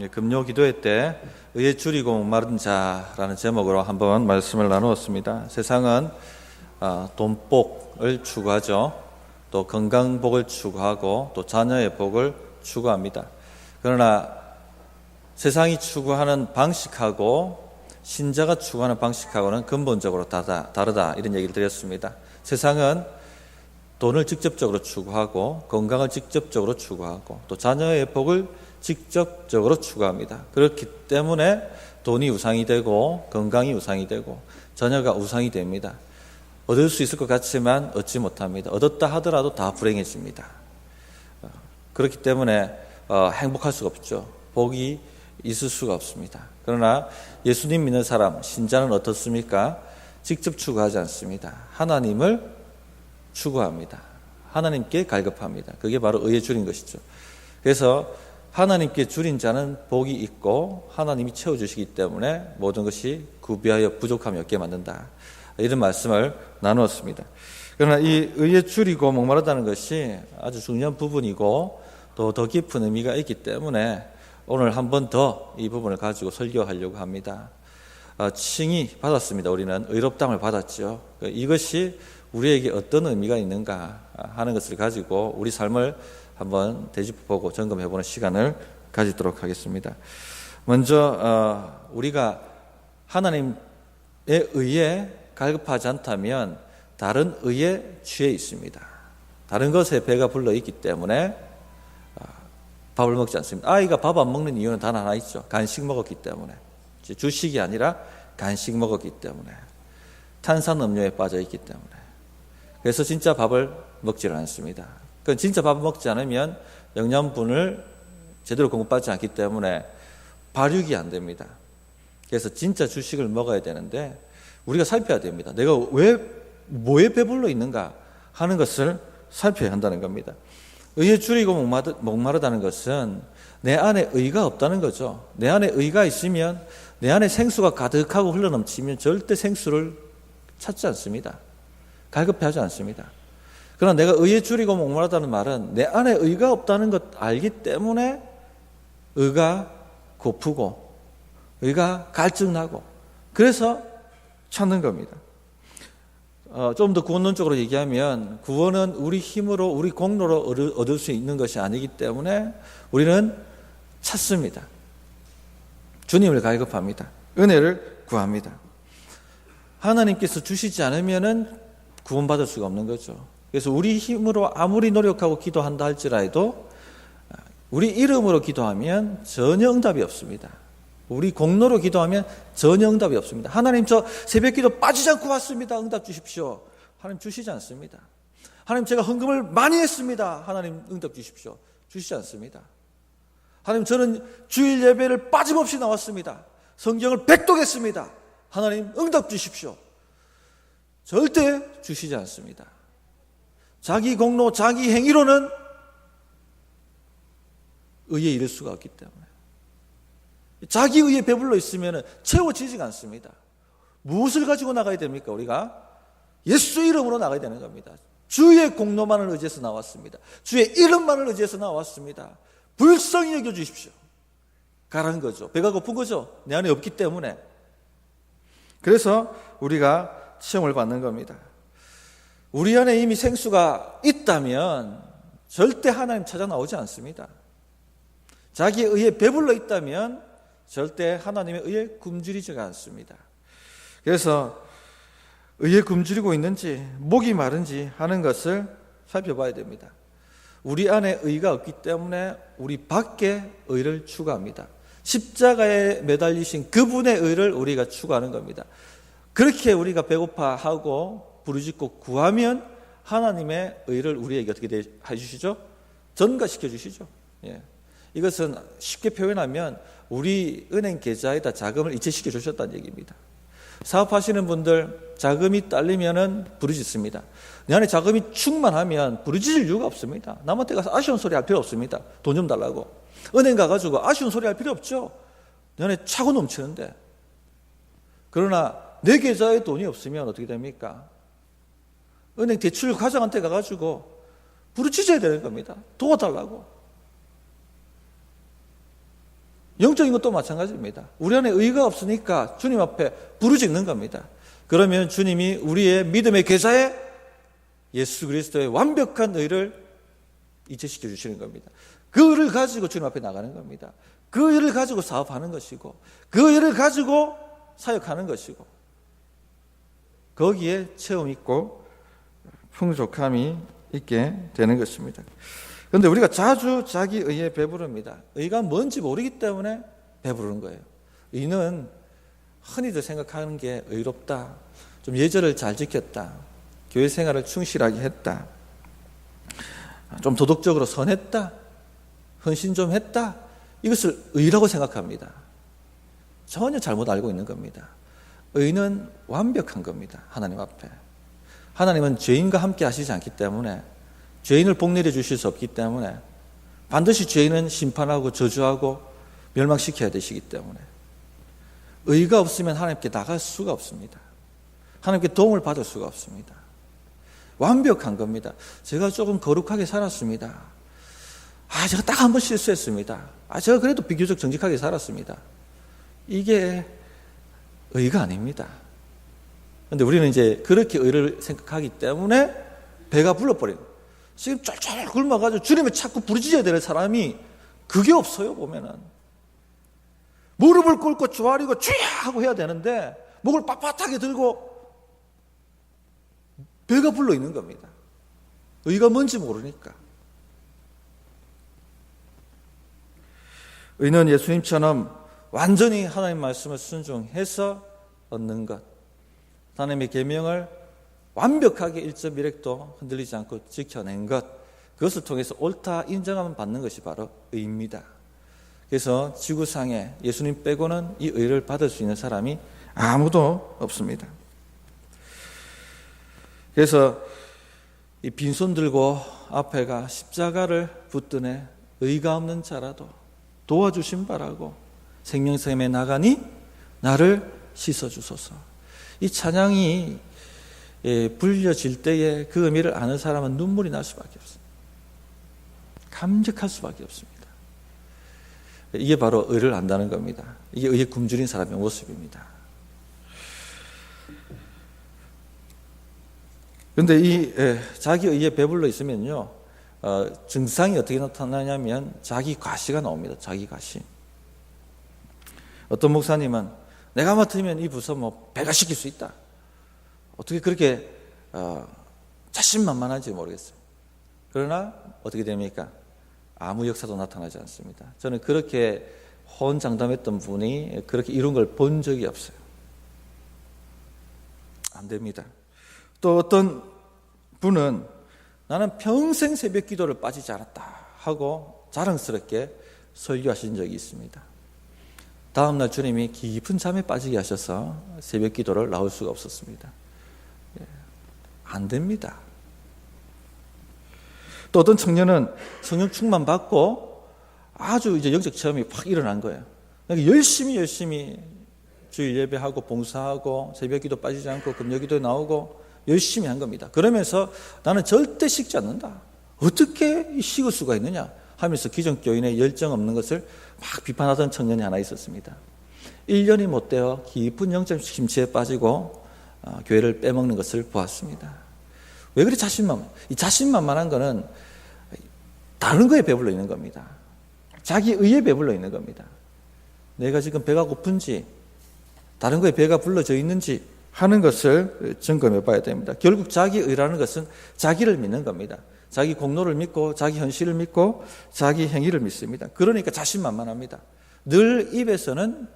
예, 금요 기도회 때 의에 줄이고 목마른 자라는 제목으로 한번 말씀을 나누었습니다. 세상은 아, 돈복을 추구하죠. 또 건강복을 추구하고 또 자녀의 복을 추구합니다. 그러나 세상이 추구하는 방식하고 신자가 추구하는 방식하고는 근본적으로 다르다, 다르다 이런 얘기를 드렸습니다. 세상은 돈을 직접적으로 추구하고 건강을 직접적으로 추구하고 또 자녀의 복을 직접적으로 추구합니다. 그렇기 때문에 돈이 우상이 되고 건강이 우상이 되고 자녀가 우상이 됩니다. 얻을 수 있을 것 같지만 얻지 못합니다. 얻었다 하더라도 다 불행해집니다. 어, 그렇기 때문에 어, 행복할 수가 없죠. 복이 있을 수가 없습니다. 그러나 예수님 믿는 사람, 신자는 어떻습니까? 직접 추구하지 않습니다. 하나님을 추구합니다. 하나님께 갈급합니다. 그게 바로 의에 줄인 것이죠. 그래서 하나님께 줄인 자는 복이 있고 하나님이 채워주시기 때문에 모든 것이 구비하여 부족함이 없게 만든다. 이런 말씀을 나누었습니다. 그러나 이 의에 줄이고 목마르다는 것이 아주 중요한 부분이고 또 더 깊은 의미가 있기 때문에 오늘 한 번 더 이 부분을 가지고 설교하려고 합니다. 어, 칭이 받았습니다. 우리는 의롭담을 받았죠. 이것이 우리에게 어떤 의미가 있는가 하는 것을 가지고 우리 삶을 한번 되짚어보고 점검해보는 시간을 가지도록 하겠습니다. 먼저 어, 우리가 하나님의 의에 갈급하지 않다면 다른 의에 취해 있습니다. 다른 것에 배가 불러 있기 때문에 어, 밥을 먹지 않습니다. 아이가 밥 안 먹는 이유는 단 하나 있죠. 간식 먹었기 때문에. 주식이 아니라 간식 먹었기 때문에. 탄산음료에 빠져 있기 때문에. 그래서 진짜 밥을 먹지를 않습니다. 그 진짜 밥을 먹지 않으면 영양분을 제대로 공급받지 않기 때문에 발육이 안 됩니다. 그래서 진짜 주식을 먹어야 되는데 우리가 살펴야 됩니다. 내가 왜 뭐에 배불러 있는가 하는 것을 살펴야 한다는 겁니다. 의에 줄이고 목마르다는 것은 내 안에 의가 없다는 거죠. 내 안에 의가 있으면 내 안에 생수가 가득하고 흘러넘치면 절대 생수를 찾지 않습니다. 갈급해하지 않습니다. 그러나 내가 의에 줄이고 목마르다는 말은 내 안에 의가 없다는 것 알기 때문에 의가 고프고 의가 갈증나고 그래서 찾는 겁니다. 어, 좀 더 구원론적으로 얘기하면 구원은 우리 힘으로 우리 공로로 얻을 수 있는 것이 아니기 때문에 우리는 찾습니다. 주님을 갈급합니다. 은혜를 구합니다. 하나님께서 주시지 않으면은 구원받을 수가 없는 거죠. 그래서 우리 힘으로 아무리 노력하고 기도한다 할지라도 우리 이름으로 기도하면 전혀 응답이 없습니다. 우리 공로로 기도하면 전혀 응답이 없습니다. 하나님 저 새벽 기도 빠지지 않고 왔습니다. 응답 주십시오. 하나님 주시지 않습니다. 하나님 제가 헌금을 많이 했습니다. 하나님 응답 주십시오. 주시지 않습니다. 하나님 저는 주일 예배를 빠짐없이 나왔습니다. 성경을 백독했습니다. 하나님 응답 주십시오. 절대 주시지 않습니다. 자기 공로, 자기 행위로는 의에 이를 수가 없기 때문에. 자기 의에 배불러 있으면 채워지지가 않습니다. 무엇을 가지고 나가야 됩니까, 우리가? 예수 이름으로 나가야 되는 겁니다. 주의 공로만을 의지해서 나왔습니다. 주의 이름만을 의지해서 나왔습니다. 불쌍히 여겨 주십시오. 가라는 거죠. 배가 고픈 거죠. 내 안에 없기 때문에. 그래서 우리가 시험을 받는 겁니다. 우리 안에 이미 생수가 있다면 절대 하나님 찾아 나오지 않습니다. 자기의 의에 배불러 있다면 절대 하나님의 의에 굶주리지가 않습니다. 그래서 의에 굶주리고 있는지 목이 마른지 하는 것을 살펴봐야 됩니다. 우리 안에 의가 없기 때문에 우리 밖에 의를 추구합니다. 십자가에 매달리신 그분의 의를 우리가 추구하는 겁니다. 그렇게 우리가 배고파하고 부르짖고 구하면 하나님의 의를 우리에게 어떻게 해 주시죠? 전가시켜 주시죠. 예. 이것은 쉽게 표현하면 우리 은행 계좌에다 자금을 이체시켜 주셨다는 얘기입니다. 사업하시는 분들 자금이 딸리면은 부르짖습니다. 내 안에 자금이 충만하면 부르짖을 이유가 없습니다. 남한테 가서 아쉬운 소리 할 필요 없습니다. 돈 좀 달라고. 은행 가가지고 아쉬운 소리 할 필요 없죠. 내 안에 차고 넘치는데. 그러나 내 계좌에 돈이 없으면 어떻게 됩니까? 은행 대출 과장한테 가가지고 부르짖어야 되는 겁니다. 도와달라고. 영적인 것도 마찬가지입니다. 우리 안에 의가 없으니까 주님 앞에 부르짖는 겁니다. 그러면 주님이 우리의 믿음의 계좌에 예수 그리스도의 완벽한 의를 이체시켜 주시는 겁니다. 그 의를 가지고 주님 앞에 나가는 겁니다. 그 의를 가지고 사업하는 것이고 그 의를 가지고 사역하는 것이고 거기에 체험 있고 풍족함이 있게 되는 것입니다. 그런데 우리가 자주 자기 의에 배부릅니다. 의가 뭔지 모르기 때문에 배부르는 거예요. 의는 흔히들 생각하는 게 의롭다. 좀 예절을 잘 지켰다. 교회 생활을 충실하게 했다. 좀 도덕적으로 선했다. 헌신 좀 했다. 이것을 의라고 생각합니다. 전혀 잘못 알고 있는 겁니다. 의는 완벽한 겁니다. 하나님 앞에. 하나님은 죄인과 함께 하시지 않기 때문에 죄인을 복내려 주실 수 없기 때문에 반드시 죄인은 심판하고 저주하고 멸망시켜야 되시기 때문에 의가 없으면 하나님께 나갈 수가 없습니다. 하나님께 도움을 받을 수가 없습니다. 완벽한 겁니다. 제가 조금 거룩하게 살았습니다. 아, 제가 딱 한 번 실수했습니다. 아, 제가 그래도 비교적 정직하게 살았습니다. 이게 의가 아닙니다. 근데 우리는 이제 그렇게 의를 생각하기 때문에 배가 불러버린 지금 쫄쫄 굶어가지고 주님을 자꾸 부르짖어야 되는 사람이 그게 없어요, 보면은. 무릎을 꿇고 조아리고 주야! 하고 해야 되는데 목을 빳빳하게 들고 배가 불러 있는 겁니다. 의가 뭔지 모르니까. 의는 예수님처럼 완전히 하나님 말씀을 순종해서 얻는 것. 하나님의 계명을 완벽하게 1.1획도 흔들리지 않고 지켜낸 것. 그것을 통해서 옳다 인정함을 받는 것이 바로 의입니다. 그래서 지구상에 예수님 빼고는 이 의를 받을 수 있는 사람이 아무도 없습니다. 그래서 이 빈손 들고 앞에가 십자가를 붙드네 의가 없는 자라도 도와주신 바라고 생명샘에 나가니 나를 씻어 주소서. 이 찬양이 예, 불려질 때에 그 의미를 아는 사람은 눈물이 날 수밖에 없습니다. 감격할 수밖에 없습니다. 이게 바로 의를 안다는 겁니다. 이게 의에 굶주린 사람의 모습입니다. 그런데 이 예, 자기 의에 배불러 있으면요, 어, 증상이 어떻게 나타나냐면 자기 과시가 나옵니다. 자기 과시. 어떤 목사님은 내가 맡으면 이 부서 뭐 배가 시킬 수 있다. 어떻게 그렇게 어, 자신만만한지 모르겠어요. 그러나 어떻게 됩니까? 아무 역사도 나타나지 않습니다. 저는 그렇게 혼장담했던 분이 그렇게 이룬 걸본 적이 없어요. 안 됩니다. 또 어떤 분은 나는 평생 새벽 기도를 빠지지 않았다 하고 자랑스럽게 설교하신 적이 있습니다. 다음날 주님이 깊은 잠에 빠지게 하셔서 새벽 기도를 나올 수가 없었습니다. 예, 안 됩니다. 또 어떤 청년은 성령 충만 받고 아주 이제 영적 체험이 확 일어난 거예요. 그러니까 열심히 열심히 주일 예배하고 봉사하고 새벽 기도 빠지지 않고 금요 기도에 나오고 열심히 한 겁니다. 그러면서 나는 절대 식지 않는다. 어떻게 식을 수가 있느냐 하면서 기존교인의 열정 없는 것을 막 비판하던 청년이 하나 있었습니다. 1년이 못 되어 깊은 영적 심취에 빠지고 어, 교회를 빼먹는 것을 보았습니다. 왜 그리 자신만, 이 자신만만한 거는 다른 거에 배불러 있는 겁니다. 자기 의에 배불러 있는 겁니다. 내가 지금 배가 고픈지, 다른 거에 배가 불러져 있는지 하는 것을 점검해 봐야 됩니다. 결국 자기 의라는 것은 자기를 믿는 겁니다. 자기 공로를 믿고, 자기 현실을 믿고, 자기 행위를 믿습니다. 그러니까 자신만만합니다. 늘 입에서는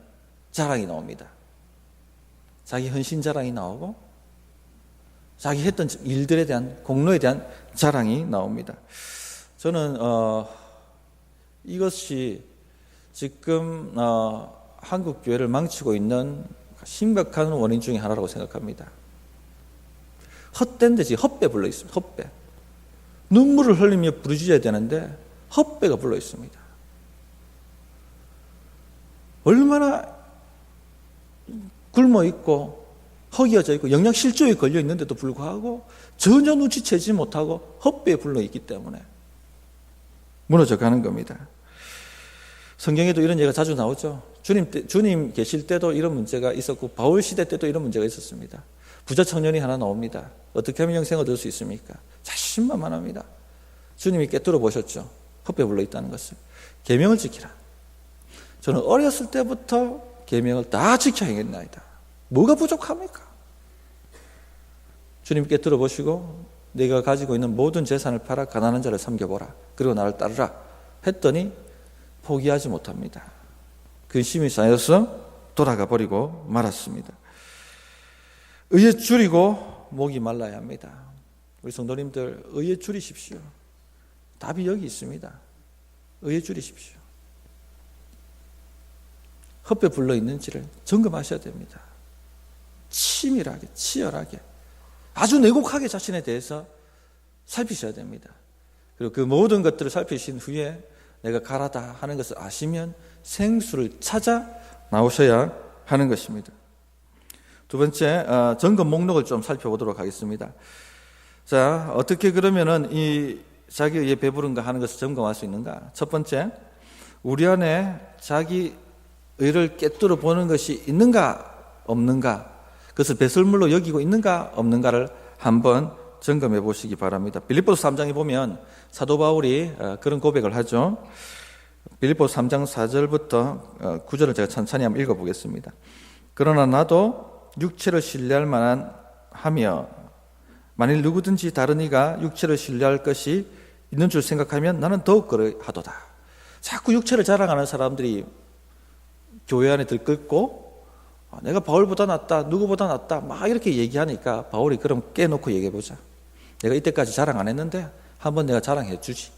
자랑이 나옵니다. 자기 헌신 자랑이 나오고, 자기 했던 일들에 대한 공로에 대한 자랑이 나옵니다. 저는 어, 이것이 지금 어, 한국 교회를 망치고 있는 심각한 원인 중의 하나라고 생각합니다. 헛된 데지 헛배 불러 있습니다. 헛배. 눈물을 흘리며 부르짖어야 되는데 헛배가 불러 있습니다. 얼마나 굶어 있고 허기어져 있고 영양 실조에 걸려 있는데도 불구하고 전혀 눈치채지 못하고 헛배에 불러 있기 때문에 무너져 가는 겁니다. 성경에도 이런 얘기가 자주 나오죠. 주님 때, 주님 계실 때도 이런 문제가 있었고 바울 시대 때도 이런 문제가 있었습니다. 부자 청년이 하나 나옵니다. 어떻게 하면 영생 얻을 수 있습니까? 자신만만합니다. 주님이 깨뚫어 보셨죠. 헛배 불러 있다는 것을. 계명을 지키라. 저는 어렸을 때부터 계명을 다 지켜 행했나이다. 뭐가 부족합니까? 주님께 들어보시고 내가 가지고 있는 모든 재산을 팔아 가난한 자를 섬겨보라. 그리고 나를 따르라. 했더니 포기하지 못합니다. 근심이 쌓여서 돌아가 버리고 말았습니다. 의에 줄이고 목이 말라야 합니다. 우리 성도님들 의에 줄이십시오. 답이 여기 있습니다. 의에 줄이십시오. 헛배 불러 있는지를 점검하셔야 됩니다. 치밀하게, 치열하게, 아주 내곡하게 자신에 대해서 살피셔야 됩니다. 그리고 그 모든 것들을 살피신 후에 내가 가라다 하는 것을 아시면 생수를 찾아 나오셔야 하는 것입니다. 두 번째, 어, 점검 목록을 좀 살펴보도록 하겠습니다. 자, 어떻게 그러면은 이 자기 의에 배부른가 하는 것을 점검할 수 있는가? 첫 번째, 우리 안에 자기 의를 깨뜨려 보는 것이 있는가, 없는가? 그것을 배설물로 여기고 있는가, 없는가를 한번 점검해 보시기 바랍니다. 빌립보서 3장에 보면 사도 바울이 어, 그런 고백을 하죠. 빌립보서 3장 4절부터 9절을 제가 천천히 한번 읽어 보겠습니다. 그러나 나도 육체를 신뢰할 만한 하며 만일 누구든지 다른 이가 육체를 신뢰할 것이 있는 줄 생각하면 나는 더욱 그러하도다. 자꾸 육체를 자랑하는 사람들이 교회 안에 들끓고 아, 내가 바울보다 낫다, 누구보다 낫다, 막 이렇게 얘기하니까 바울이 그럼 깨놓고 얘기해보자. 내가 이때까지 자랑 안 했는데 한번 내가 자랑해 주지.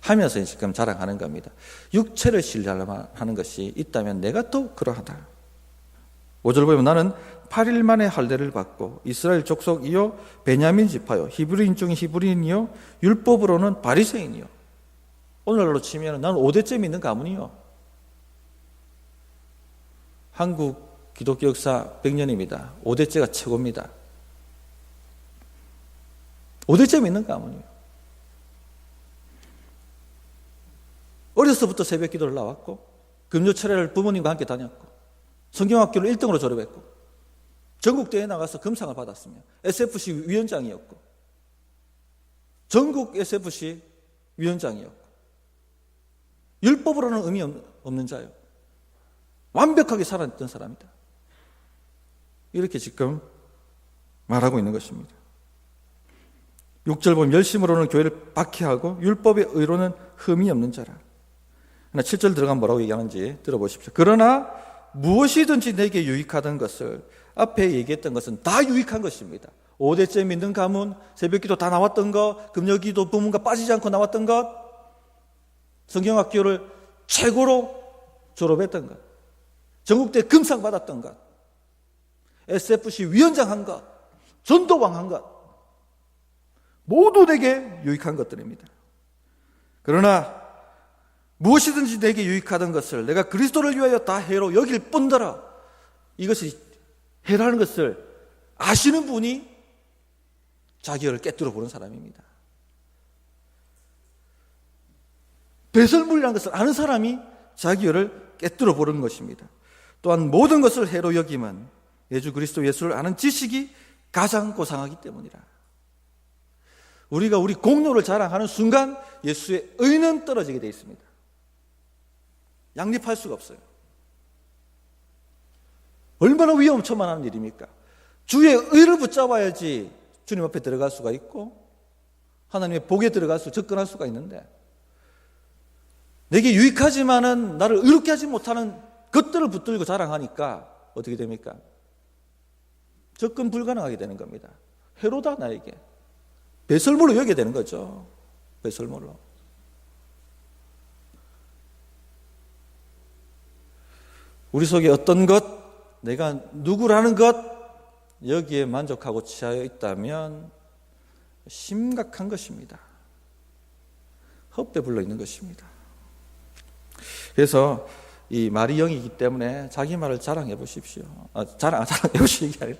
하면서 지금 자랑하는 겁니다. 육체를 신뢰하는 것이 있다면 내가 또 그러하다. 5절 보면 나는 8일 만에 할례를 받고 이스라엘 족속이요 베냐민 지파요 히브리인 중에 히브리인이요 율법으로는 바리새인이요. 오늘날로 치면 나는 5대째 믿는 가문이요. 한국 기독교 역사 100년입니다. 5대째가 최고입니다. 5대째 믿는 가문이요. 어려서부터 새벽 기도를 나왔고 금요 철회를 부모님과 함께 다녔고 성경학교를 1등으로 졸업했고 전국대회에 나가서 금상을 받았으며 SFC 위원장이었고 전국 SFC 위원장이었고 율법으로는 의미 없는 자요. 완벽하게 살아냈던 사람이다. 이렇게 지금 말하고 있는 것입니다. 6절 보면 열심으로는 교회를 박해하고 율법의 의로는 흠이 없는 자라. 그러나 7절 들어가면 뭐라고 얘기하는지 들어보십시오. 그러나 무엇이든지 내게 유익하던 것을 앞에 얘기했던 것은 다 유익한 것입니다. 5대째 믿는 가문, 새벽기도 다 나왔던 것, 금요기도 부문과 빠지지 않고 나왔던 것, 성경학교를 최고로 졸업했던 것, 전국대 금상 받았던 것, SFC 위원장 한 것, 전도왕 한 것, 모두 내게 유익한 것들입니다. 그러나 무엇이든지 내게 유익하던 것을 내가 그리스도를 위하여 다 해로 여길 뿐더러 이것이 해라는 것을 아시는 분이 자기를 깨뜨려 보는 사람입니다. 배설물이라는 것을 아는 사람이 자기를 깨뜨려 보는 것입니다. 또한 모든 것을 해로 여김은 예수 그리스도 예수를 아는 지식이 가장 고상하기 때문이라. 우리가 우리 공로를 자랑하는 순간 예수의 의는 떨어지게 되어 있습니다. 양립할 수가 없어요. 얼마나 위험천만한 일입니까? 주의 의를 붙잡아야지 주님 앞에 들어갈 수가 있고 하나님의 복에 들어갈 수, 접근할 수가 있는데 내게 유익하지만은 나를 의롭게 하지 못하는 것들을 붙들고 자랑하니까 어떻게 됩니까? 접근 불가능하게 되는 겁니다. 해로다 나에게. 배설물로 여기게 되는 거죠. 배설물로. 우리 속에 어떤 것, 내가 누구라는 것, 여기에 만족하고 취하여 있다면 심각한 것입니다. 헛배 불러 있는 것입니다. 그래서 이 말이 영이기 때문에 자기 말을 자랑해 보십시오. 아, 자랑, 자랑해 보시는 게 아니라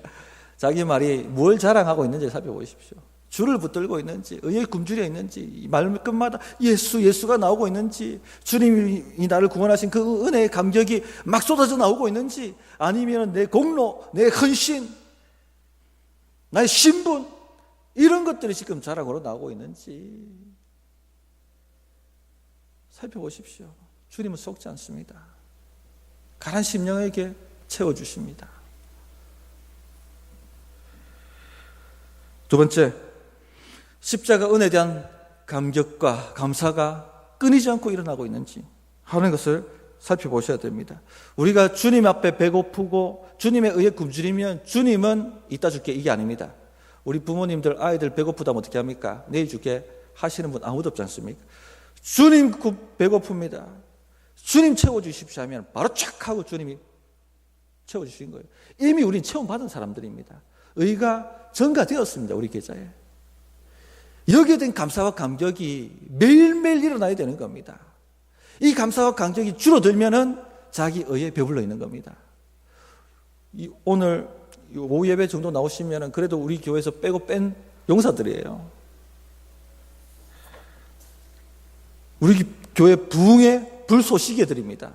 자기 말이 뭘 자랑하고 있는지 살펴보십시오. 줄을 붙들고 있는지, 의에 굶주려 있는지, 말끝마다 예수, 예수가 나오고 있는지, 주님이 나를 구원하신 그 은혜의 감격이 막 쏟아져 나오고 있는지, 아니면 내 공로, 내 헌신, 나의 신분, 이런 것들이 지금 자랑으로 나오고 있는지, 살펴보십시오. 주님은 속지 않습니다. 가난 심령에게 채워주십니다. 두 번째, 십자가 은혜에 대한 감격과 감사가 끊이지 않고 일어나고 있는지 하는 것을 살펴보셔야 됩니다. 우리가 주님 앞에 배고프고 주님의 의에 굶주리면 주님은 이따 줄게 이게 아닙니다. 우리 부모님들 아이들 배고프다면 어떻게 합니까? 내일 줄게 하시는 분 아무도 없지 않습니까? 주님 배고픕니다. 주님 채워주십시오 하면 바로 착 하고 주님이 채워주신 거예요. 이미 우리는 체험받은 사람들입니다. 의가 전가되었습니다. 우리 계좌에. 여기에 대한 감사와 감격이 매일매일 일어나야 되는 겁니다. 이 감사와 감격이 줄어들면은 자기 의에 배불러 있는 겁니다. 오늘 오후 예배 정도 나오시면은 그래도 우리 교회에서 빼고 뺀 용사들이에요. 우리 교회 부흥의 불쏘시개들입니다.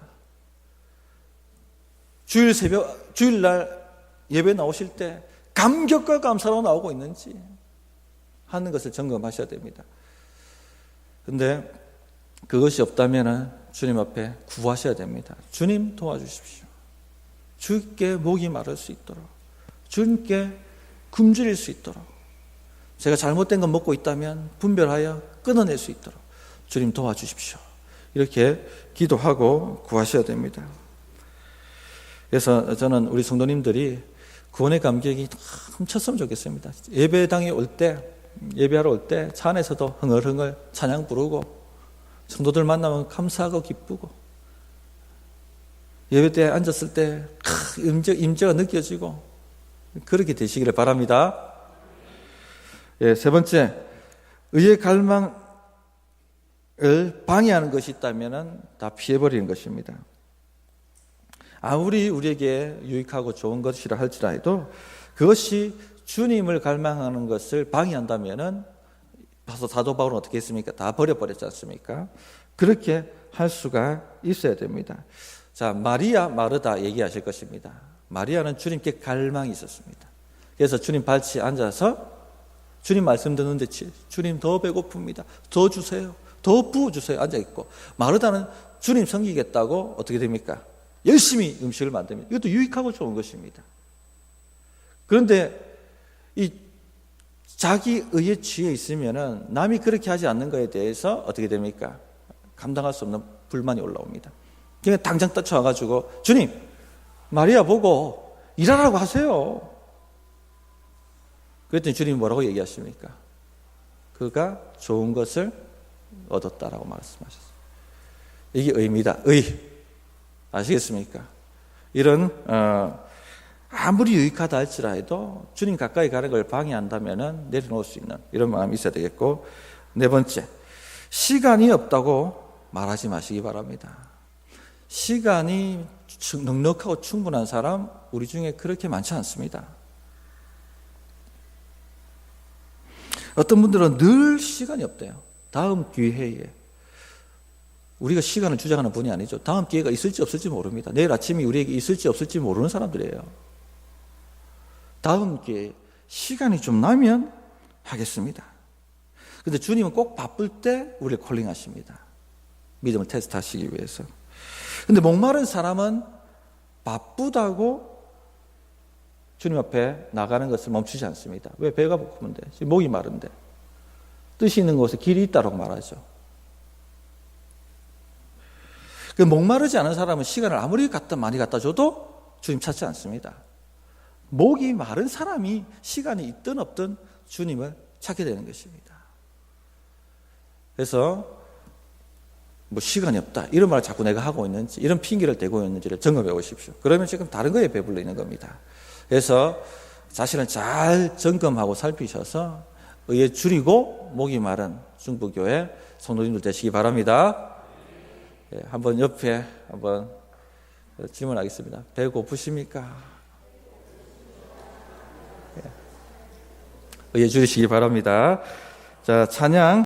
주일 새벽, 주일날 예배 나오실 때 감격과 감사로 나오고 있는지 하는 것을 점검하셔야 됩니다. 근데 그것이 없다면 주님 앞에 구하셔야 됩니다. 주님 도와주십시오. 주께 목이 마를 수 있도록, 주님께 굶주릴 수 있도록, 제가 잘못된 건 먹고 있다면 분별하여 끊어낼 수 있도록 주님 도와주십시오. 이렇게 기도하고 구하셔야 됩니다. 그래서 저는 우리 성도님들이 구원의 감격이 훔쳤으면 좋겠습니다. 예배당에 올 때, 예배하러 올 때 차 안에서도 흥얼흥얼 찬양 부르고 성도들 만나면 감사하고 기쁘고 예배 때 앉았을 때 임재, 임재가 느껴지고 그렇게 되시기를 바랍니다. 예, 세 번째, 의의 갈망을 방해하는 것이 있다면 다 피해버리는 것입니다. 아무리 우리에게 유익하고 좋은 것이라 할지라도 그것이 주님을 갈망하는 것을 방해한다면은 봐서 사도 바울은 어떻게 했습니까? 다 버려버렸지 않습니까? 그렇게 할 수가 있어야 됩니다. 자, 마리아 마르다 얘기하실 것입니다. 마리아는 주님께 갈망이 있었습니다. 그래서 주님 발치에 앉아서 주님 말씀 듣는데 주님 더 배고픕니다. 더 주세요. 더 부어주세요. 앉아있고. 마르다는 주님 섬기겠다고 어떻게 됩니까? 열심히 음식을 만듭니다. 이것도 유익하고 좋은 것입니다. 그런데 이 자기 의에 취해 있으면은 남이 그렇게 하지 않는 것에 대해서 어떻게 됩니까? 감당할 수 없는 불만이 올라옵니다. 그냥 당장 떠쳐와가지고 주님 마리아 보고 일하라고 하세요. 그랬더니 주님이 뭐라고 얘기하십니까? 그가 좋은 것을 얻었다라고 말씀하셨어요. 이게 의입니다. 의. 아시겠습니까? 이런 어, 아무리 유익하다 할지라도 주님 가까이 가는 걸 방해한다면 내려놓을 수 있는 이런 마음이 있어야 되겠고 네 번째 시간이 없다고 말하지 마시기 바랍니다. 시간이 넉넉하고 충분한 사람 우리 중에 그렇게 많지 않습니다. 어떤 분들은 늘 시간이 없대요. 다음 기회에 우리가 시간을 주장하는 분이 아니죠. 다음 기회가 있을지 없을지 모릅니다. 내일 아침이 우리에게 있을지 없을지 모르는 사람들이에요. 다음 기회 시간이 좀 나면 하겠습니다. 근데 주님은 꼭 바쁠 때 우리를 콜링하십니다. 믿음을 테스트하시기 위해서. 근데 목마른 사람은 바쁘다고 주님 앞에 나가는 것을 멈추지 않습니다. 왜 배가 고픈데? 목이 마른데. 뜻이 있는 곳에 길이 있다고 말하죠. 그 목마르지 않은 사람은 시간을 아무리 갖다 많이 갖다 줘도 주님 찾지 않습니다. 목이 마른 사람이 시간이 있든 없든 주님을 찾게 되는 것입니다. 그래서 뭐 시간이 없다 이런 말을 자꾸 내가 하고 있는지 이런 핑계를 대고 있는지를 점검해 보십시오. 그러면 지금 다른 거에 배불러 있는 겁니다. 그래서 자신을 잘 점검하고 살피셔서 의에 줄이고 목이 마른 중부교회 성도님들 되시기 바랍니다. 예, 한번 옆에 한번 질문하겠습니다. 배고프십니까? 의해 주시기 바랍니다. 자, 찬양